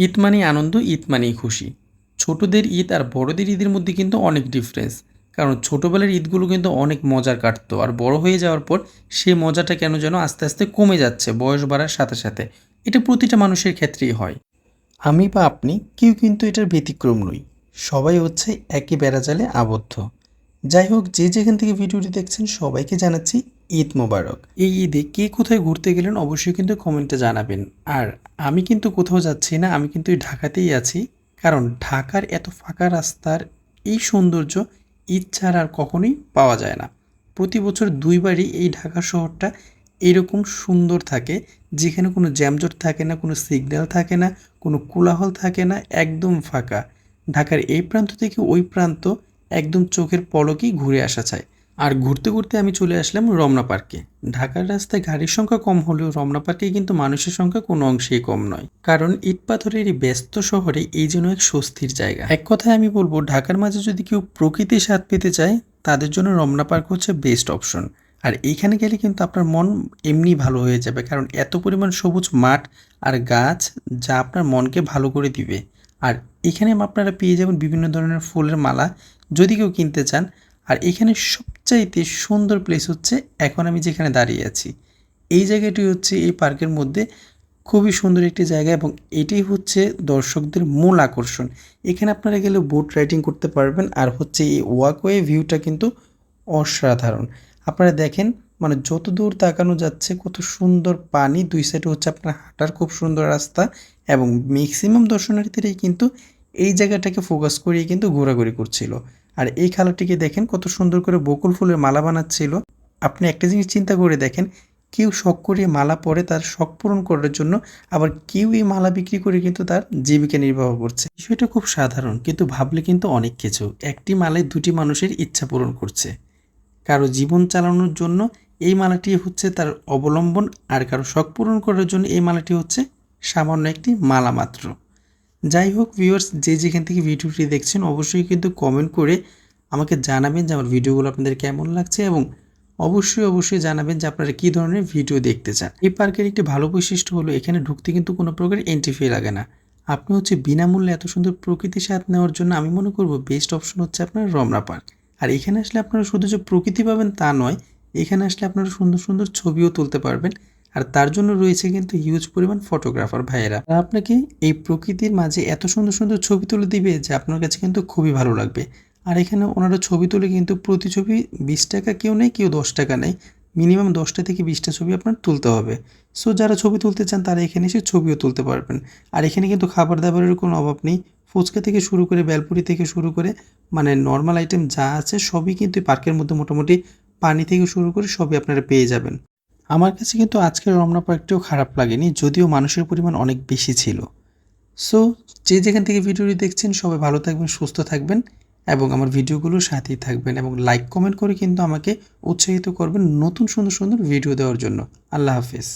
ঈদ মানেই আনন্দ, ঈদ মানেই খুশি। ছোটদের ঈদ আর বড়দের ঈদের মধ্যে কিন্তু অনেক ডিফারেন্স কারণ ছোটোবেলার ঈদগুলো কিন্তু অনেক মজার কাটতো আর বড় হয়ে যাওয়ার পর সেই মজাটা কেন যেন আস্তে আস্তে কমে যাচ্ছে, বয়স বাড়ার সাথে সাথে। এটা প্রতিটা মানুষের ক্ষেত্রেই হয়। আমি বা আপনি কেউ কিন্তু এটার ব্যতিক্রম নই। সবাই হচ্ছে একই বেড়াজালে আবদ্ধ। যাই হোক, যে যেখান থেকে ভিডিওটি দেখছেন সবাইকে জানাচ্ছি ঈদ মোবারক। এই ঈদে কে কোথায় ঘুরতে গেলেন অবশ্যই কিন্তু কমেন্টে জানাবেন। আর আমি কিন্তু কোথাও যাচ্ছি না, আমি কিন্তু ঢাকাতেই আছি। কারণ ঢাকার এত ফাঁকা রাস্তার এই সৌন্দর্য ঈদ ছাড়া আর কখনোই পাওয়া যায় না। প্রতি বছর দুইবারই এই ঢাকা শহরটা এরকম সুন্দর থাকে, যেখানে কোনো জ্যামজট থাকে না, কোনো সিগন্যাল থাকে না, কোনো কোলাহল থাকে না, একদম ফাঁকা। ঢাকার এই প্রান্ত থেকে ওই প্রান্ত একদম চোখের পলকেই ঘুরে আসা চায় আর ঘুরতে ঘুরতে আমি চলে আসলাম রমনা পার্কে। ঢাকার রাস্তায় গাড়ির সংখ্যা কম হলেও রমনা পার্কে কিন্তু মানুষের সংখ্যা কোনো অংশেই কম নয়। কারণ ইট পাথরের এই ব্যস্ত শহরে এই যেন এক স্বস্তির জায়গা। এক কথায় আমি বলব, ঢাকার মাঝে যদি কেউ প্রকৃতির স্বাদ পেতে চায়, তাদের জন্য রমনা পার্ক হচ্ছে বেস্ট অপশন। আর এইখানে গেলে কিন্তু আপনার মন এমনি ভালো হয়ে যাবে, কারণ এত পরিমাণ সবুজ মাঠ আর গাছ যা আপনার মনকে ভালো করে দিবে। আর এখানে আপনারা পেয়ে যাবেন বিভিন্ন ধরনের ফুলের মালা। যদি কেউ কিনতে চান আর এখানে সবচাইতে সুন্দর প্লেস হচ্ছে এখন আমি যেখানে দাঁড়িয়ে আছি। এই জায়গাটি হচ্ছে এই পার্কের মধ্যে খুবই সুন্দর একটি জায়গা এবং এটাই হচ্ছে দর্শকদের মূল আকর্ষণ। এখানে আপনারা গেলে বোট রাইডিং করতে পারবেন আর হচ্ছে এই ওয়াকওয়ে ভিউটা কিন্তু অসাধারণ। আপনারা দেখেন মানে যত দূর তাকানো যাচ্ছে, কত সুন্দর পানি, দুই সাইডে হচ্ছে আপনার হাঁটার খুব সুন্দর রাস্তা এবং ম্যাক্সিমাম দর্শনার্থীরাই কিন্তু এই জায়গাটাকে ফোকাস করিয়ে কিন্তু ঘোরাঘুরি করছিল। আর এই খালাটিকে দেখেন কত সুন্দর করে বকুল ফুলের মালা বানাচ্ছিল। আপনি একটা জিনিস চিন্তা করে দেখেন, কেউ শখ করিয়ে মালা পরে তার শখ পূরণ করার জন্য আবার কেউ এই মালা বিক্রি করে কিন্তু তার জীবিকা নির্বাহ করছে। বিষয়টা খুব সাধারণ, কিন্তু ভাবলে কিন্তু অনেক কিছু। একটি মালায় দুটি মানুষের ইচ্ছা পূরণ করছে। কারও জীবন চালানোর জন্য এই মালাটি হচ্ছে তার অবলম্বন, আর কারও শখ পূরণ করার জন্য এই মালাটি হচ্ছে সামান্য একটি মালা মাত্র। যাই হোক ভিউয়ার্স যে যেখান থেকে ভিডিওটি দেখছেন, অবশ্যই কিন্তু কমেন্ট করে আমাকে জানাবেন যে আমার ভিডিওগুলো আপনাদের কেমন লাগছে এবং অবশ্যই অবশ্যই জানাবেন যে আপনারা কী ধরনের ভিডিও দেখতে চান। এই পার্কের একটি ভালো বৈশিষ্ট্য হলো এখানে ঢুকতে কিন্তু কোনো প্রকার এন্ট্রি ফি লাগে না। আপনি হচ্ছে বিনামূল্যে এত সুন্দর প্রকৃতির স্বাদ নেওয়ার জন্য আমি মনে করব বেস্ট অপশন হচ্ছে আপনার রমনা পার্ক আর এখানে আসলে আপনারা শুধু যে প্রকৃতি পাবেন তা নয়, এখানে আসলে আপনারা সুন্দর সুন্দর ছবিও তুলতে পারবেন। আর তার জন্য রয়েছে কিন্তু হিউজ পরিমাণ ফটোগ্রাফার ভাইয়েরা। আপনাকে এই প্রকৃতির মাঝে এত সুন্দর সুন্দর ছবি তুলে দিবে যে আপনার কাছে কিন্তু খুবই ভালো লাগবে। আর এখানে ওনারা ছবি তুলে কিন্তু প্রতি ছবি বিশ টাকা কেউ নেই, কেউ দশ টাকা নেই। মিনিমাম দশটা থেকে বিশটা ছবি আপনার তুলতে হবে। সো যারা ছবি তুলতে চান, তারা এখানে এসে ছবিও তুলতে পারবেন। আর এখানে কিন্তু খাবার দাবারের কোনো অভাব নেই। ফুচকা থেকে শুরু করে বেলপুরি থেকে শুরু করে মানে নর্মাল আইটেম যা আছে, সবই কিন্তু পার্কের মধ্যে মোটামুটি পানি থেকে শুরু করে সবই আপনারা পেয়ে যাবেন। আমার কাছে কিন্তু আজকের রমনা পার্কটিও খারাপ লাগেনি, যদিও মানুষের পরিমাণ অনেক বেশি ছিল। সো যে যেখান থেকে ভিডিওটি দেখছেন, সবাই ভালো থাকবেন, সুস্থ থাকবেন এবং আমার ভিডিওগুলো সাথেই থাকবেন এবং লাইক কমেন্ট করে কিন্তু আমাকে উৎসাহিত করবেন নতুন সুন্দর সুন্দর ভিডিও দেওয়ার জন্য। আল্লাহ হাফিজ।